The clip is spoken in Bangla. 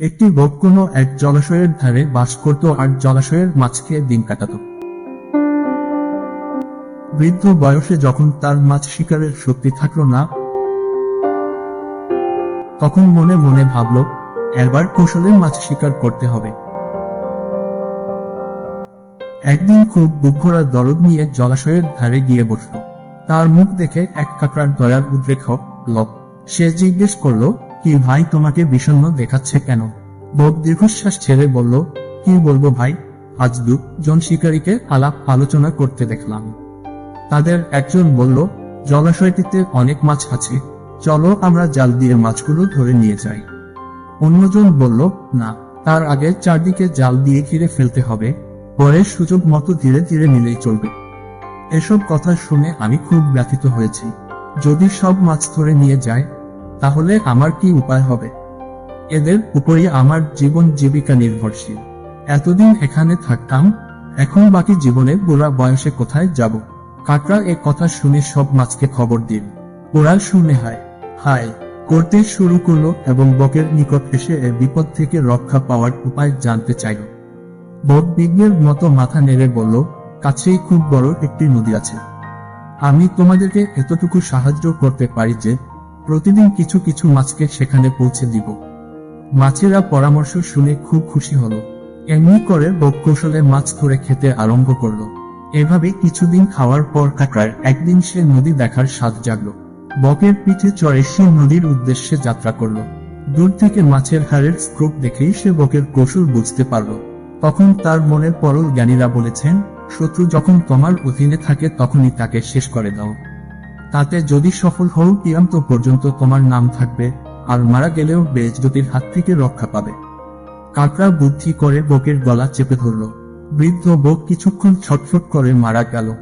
একটি বক কোনো এক জলাশয়ের ধারে বাস করত আর জলাশয়ের মাছ খেয়ে দিন কাটাত। বৃদ্ধ বয়সে যখন তার মাছ শিকারের শক্তি থাকল না, তখন মনে মনে ভাবল, একবার কৌশলে মাছ শিকার করতে হবে। একদিন খুব বুকভরা দরদ নিয়ে জলাশয়ের ধারে গিয়ে বসল। তার মুখ দেখে এক কাকড়ার দয়ার উদ্রেক হল সে জিজ্ঞেস করল, কি ভাই তোমাকে বিষণ্ণ দেখাচ্ছে কেন? বক দীর্ঘশ্বাস ছেড়ে বলল, কি বলব ভাই? আজ দুজন শিকারীকে আলাপ আলোচনা করতে দেখলাম। তাদের একজন বলল, জলাশয়টিতে অনেক মাছ আছে। চলো আমরা জাল দিয়ে মাছগুলো ধরে নিয়ে যাই। অন্যজন বলল, না, তার আগে চারদিকে জাল দিয়ে ঘিরে ফেলতে হবে। পরে সুযোগ মতো ধীরে ধীরে নিলেই চলবে। এসব কথা শুনে আমি খুব ব্যথিত হয়েছি। যদি সব মাছ ধরে নিয়ে যায়, তাহলে আমার কি উপায় হবে? এদের উপরই আমার জীবন জীবিকা নির্ভরশীল। এতদিন এখানে থাকতাম, এখন বাকি জীবনে বুড়া বয়সে কোথায় যাব? কাকড়া এ কথা শুনে সব মাছকে খবর দিল। ওরা শুনে হায় হায়, করতে শুরু করল এবং বকের নিকট এসে এ বিপদ থেকে রক্ষা পাওয়ার উপায় জানতে চাইল। বক বিজ্ঞের মতো মাথা নেড়ে বলল কাছেই খুব বড় একটি নদী আছে। আমি তোমাদেরকে এতটুকু সাহায্য করতে পারি যে, প্রতিদিন কিছু কিছু মাছকে সেখানে পৌঁছে দিব। মাছেরা পরামর্শ শুনে খুব খুশি হলো। এমনি করে বক কৌশলে মাছ ধরে খেতে আরম্ভ করল। এভাবে কিছুদিন খাওয়ার পর কাকড়ার একদিন সে নদী দেখার স্বাদ জাগলো। বকের পিঠে চড়ে সে নদীর উদ্দেশ্যে যাত্রা করল। দূর থেকে মাছের হাড়ের স্ক্রোপ দেখেই সে বকের কৌশল বুঝতে পারল। তখন তার মনের পরল জ্ঞানীরা বলেছেন শত্রু যখন তোমার অধীনে থাকে তখনই তাকে শেষ করে দাও। তাতে যদি সফল হও কিরান্ত পর্যন্ত তোমার নাম থাকবে, আর মারা গেলেও বেজগতির হাত থেকে রক্ষা পাবে। কাকরা বুদ্ধি করে বকের গলা চেপে ধরল। বৃদ্ধ বক কিছুক্ষণ ছটফট করে মারা গেল।